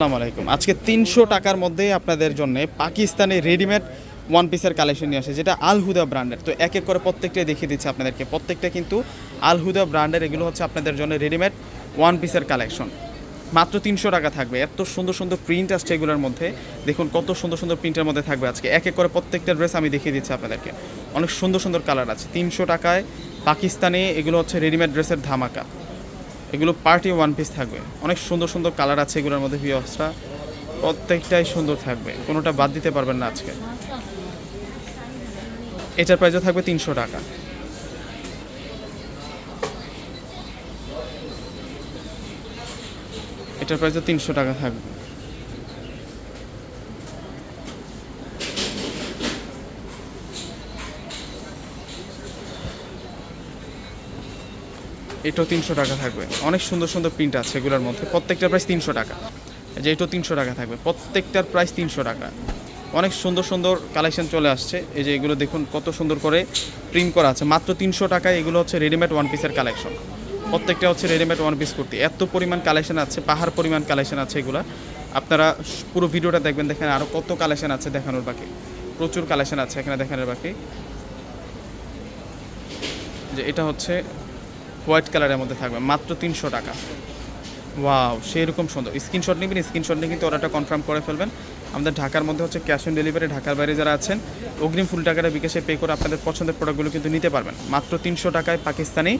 আসসালামু আলাইকুম। আজকে তিনশো টাকার মধ্যে আপনাদের জন্য পাকিস্তানি রেডিমেড ওয়ান পিসের কালেকশন নিয়ে আসে, যেটা আল হুদা ব্র্যান্ডের তো এক এক করে প্রত্যেকটাই দেখিয়ে দিচ্ছে আপনাদেরকে। প্রত্যেকটা কিন্তু আল হুদা ব্র্যান্ডের এগুলো হচ্ছে আপনাদের জন্য রেডিমেড ওয়ান পিসের কালেকশন মাত্র তিনশো টাকা থাকবে। এত সুন্দর সুন্দর প্রিন্ট আসছে এগুলোর মধ্যে। দেখুন কত সুন্দর সুন্দর প্রিন্টের মধ্যে থাকবে আজকে। এক এক করে প্রত্যেকটা ড্রেস আমি দেখিয়ে দিচ্ছি আপনাদেরকে। অনেক সুন্দর সুন্দর কালার আছে। তিনশো টাকায় পাকিস্তানে, এগুলো হচ্ছে রেডিমেড ড্রেসের ধামাকা। এগুলো পার্টি ওয়ান পিস থাকবে। অনেক সুন্দর সুন্দর কালার আছে এগুলোর মধ্যে ভিওসরা প্রত্যেকটাই সুন্দর থাকবে। কোনোটা বাদ দিতে পারবেন না আজকে। এটার প্রাইসও থাকবে তিনশো টাকা। এটার প্রাইসও তিনশো টাকা থাকবে। এটাও তিনশো টাকা থাকবে। অনেক সুন্দর সুন্দর প্রিন্ট আছে এগুলোর মধ্যে। প্রত্যেকটার প্রাইস তিনশো টাকা। যে এটাও তিনশো টাকা থাকবে। প্রত্যেকটার প্রাইস তিনশো টাকা। অনেক সুন্দর সুন্দর কালেকশন চলে আসছে। এই যে এগুলো দেখুন, কত সুন্দর করে প্রিন্ট করা আছে। মাত্র তিনশো টাকায় এগুলো হচ্ছে রেডিমেড ওয়ান পিসের কালেকশন প্রত্যেকটা হচ্ছে রেডিমেড ওয়ান পিস কুর্তি। এত পরিমাণ কালেকশন আছে, পাহাড় পরিমাণ কালেকশন আছে এগুলো। আপনারা পুরো ভিডিওটা দেখবেন, দেখেন আরও কত কালেকশন আছে দেখানোর বাকি। প্রচুর কালেকশন আছে এখানে দেখানোর বাকি। যে এটা হচ্ছে হোয়াইট কালারের মধ্যে থাকবে, মাত্র তিনশো টাকা। ওয়াও সেই রকম সুন্দর। স্ক্রিনশট নেবেন, স্ক্রিনশট নিয়ে কিন্তু অর্ডারটা কনফার্ম করে ফেলবেন। আমাদের ঢাকার মধ্যে হচ্ছে ক্যাশ অন ডেলিভারি ঢাকার বাইরে যারা আছেন, অগ্রিম ফুল টাকাটা বিকাশে পে করে আপনাদের পছন্দের প্রোডাক্টগুলো কিন্তু নিতে পারবেন। মাত্র তিনশো টাকায় পাকিস্তানি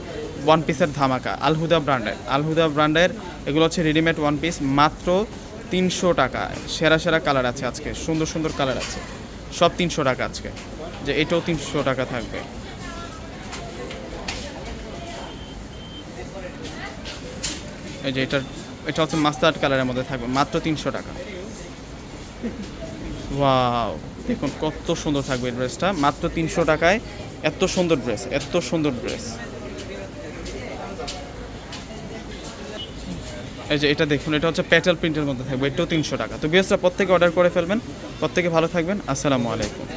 ওয়ান পিসের ধামাকা আলহুদা ব্র্যান্ডের আলহুদা ব্র্যান্ডের এগুলো হচ্ছে রেডিমেড ওয়ান পিস মাত্র তিনশো টাকা সেরা সেরা কালার আছে আজকে, সুন্দর সুন্দর কালার আছে। সব তিনশো টাকা আজকে, যে এটাও তিনশো টাকা থাকবে। এই যে এটা এটা হচ্ছে মাস্টার্ড কালারের মধ্যে থাকবে, মাত্র তিনশো টাকা। ওয়াও দেখুন কত সুন্দর থাকবে ড্রেসটা মাত্র তিনশো টাকায়। এত সুন্দর ড্রেস এত সুন্দর ড্রেস এই যে এটা দেখুন, এটা হচ্ছে প্যাটেল প্রিন্টের মধ্যে থাকবে, এটাও তিনশো টাকা। তো বিএসটা প্রত্যেকে অর্ডার করে ফেলবেন, প্রত্যেকে ভালো থাকবেন, আসসালামু আলাইকুম।